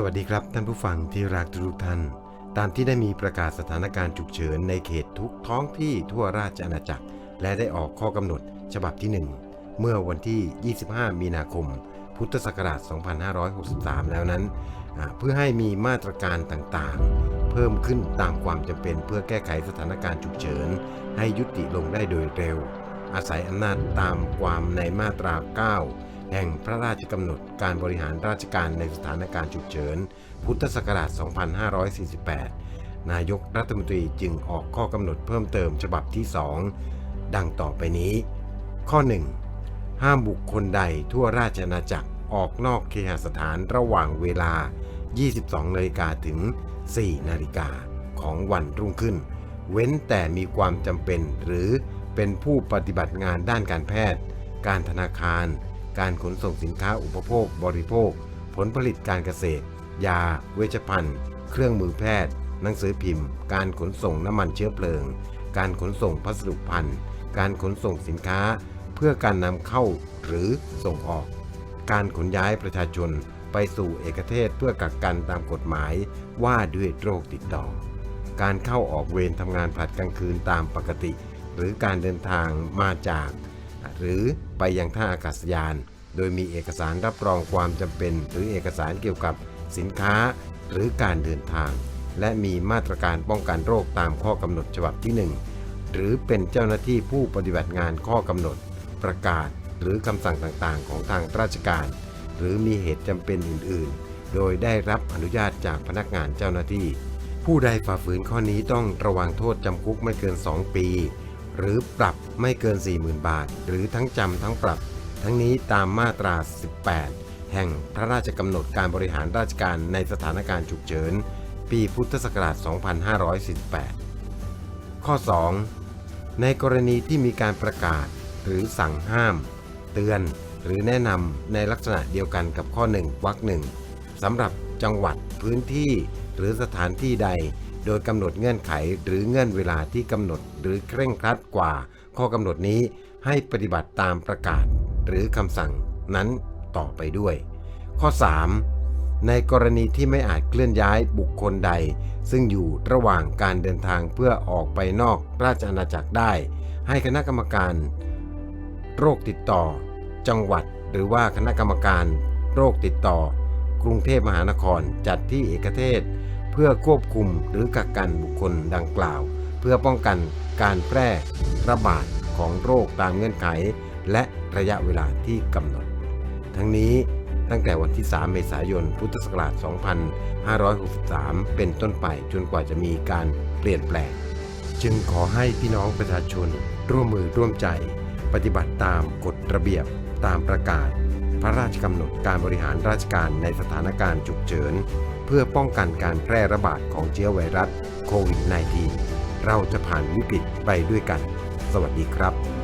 สวัสดีครับท่านผู้ฟังที่รักทุกท่าน ตามที่ได้มีประกาศสถานการณ์ฉุกเฉินในเขตทุกท้องที่ทั่วราชอาณาจักร และได้ออกข้อกำหนดฉบับที่ 1 เมื่อวันที่ 25 มีนาคม พุทธศักราช 2563 แล้วนั้น เพื่อให้มีมาตรการต่างๆ เพิ่มขึ้นตามความจำเป็นเพื่อแก้ไขสถานการณ์ฉุกเฉิน ให้ยุติลงได้โดยเร็ว อาศัยอำนาจตามความในมาตรา 9 แห่งพระราชกำหนดการบริหารราชการในสถานการณ์ฉุกเฉิน พุทธศักราช 2548 นายกรัฐมนตรีจึงออกข้อกำหนดเพิ่มเติมฉบับที่ 2 ดังต่อไปนี้ ข้อ 1 ห้ามบุคคลใดทั่วราชอาณาจักรออกนอกเคหสถานระหว่างเวลา 22นาฬิกาถึง 4 นาฬิกาของวันรุ่งขึ้น เว้นแต่มีความจำเป็นหรือเป็นผู้ปฏิบัติงานด้านการแพทย์ การธนาคาร การขนส่งสินค้าอุปโภค บริโภค ผลผลิตการเกษตร ยา เวชภัณฑ์ เครื่องมือแพทย์ หนังสือพิมพ์ การขนส่งน้ำมันเชื้อเพลิง การขนส่งพัสดุภัณฑ์ การขนส่งสินค้า เพื่อการนำเข้าหรือส่งออก การขนย้ายประชาชนไปสู่เอกเทศเพื่อกักกันตามกฎหมายว่าด้วยโรคติดต่อ การเข้าออกเวรทำงานผลัดกลางคืนตามปกติ หรือการเดินทางมาจาก หรือไปยังท่าอากาศยาน โดยมีเอกสารรับรองความจำเป็น หรือเอกสารเกี่ยวกับสินค้าหรือการเดินทาง และมีมาตรการป้องกันโรคตามข้อกำหนดฉบับที่ 1 หรือเป็นเจ้าหน้าที่ผู้ปฏิบัติงานข้อกำหนด ประกาศหรือคำสั่งต่างๆ ของทางราชการ หรือมีเหตุจำเป็นอื่น ๆ โดยได้รับอนุญาตจากพนักงานเจ้าหน้าที่ ผู้ใดฝ่าฝืนข้อนี้ต้องระวังโทษจำคุกไม่เกิน 2 ปี หรือปรับไม่เกิน 40,000 บาท หรือทั้งจำทั้งปรับ ทั้งนี้ตามมาตรา 18 แห่งพระราชกำหนดการบริหารราชการในสถานการณ์ฉุกเฉิน ปีพุทธศักราช 2548 ข้อ 2 ในกรณีที่มีการประกาศหรือสั่งห้าม เตือน หรือแนะนำในลักษณะเดียวกันกับข้อ 1วรรคหนึ่งสำหรับจังหวัดพื้นที่ หรือสถานที่ใด โดยกำหนดเงื่อนไขหรือเงื่อนเวลาที่กำหนดหรือเคร่งครัดกว่า ข้อกำหนดนี้ให้ปฏิบัติตามประกาศ หรือคำสั่งนั้นต่อไปด้วย ข้อ 3 ในกรณีที่ไม่อาจเคลื่อนย้ายบุคคลใด ซึ่งอยู่ระหว่างการเดินทางเพื่อออกไปนอกราชอาณาจักรได้ ให้คณะกรรมการ โรคติดต่อ จังหวัด หรือว่าคณะกรรมการ โรคติดต่อ กรุงเทพมหานครจัดที่เอกเทศ พื่อควบคุมหรือกักกันบุคคลดังกล่าว เพื่อป้องกันการแพร่ระบาดของโรคตามเงื่อนไข และระยะเวลาที่กำหนด ทั้งนี้ตั้งแต่วันที่ 3 เมษายน พุทธศักราช 2563 เป็นต้นไปจนกว่าจะมีการเปลี่ยนแปลง จึงขอให้พี่น้องประชาชน ร่วมมือร่วมใจ ปฏิบัติตามกฎระเบียบตามประกาศ พระราชกำหนดการบริหารราชการในสถานการณ์ฉุกเฉิน เพื่อป้องกันการแพร่ระบาดของเชื้อไวรัสโควิด -19 เราจะผ่านวิกฤตไปด้วยกัน สวัสดีครับ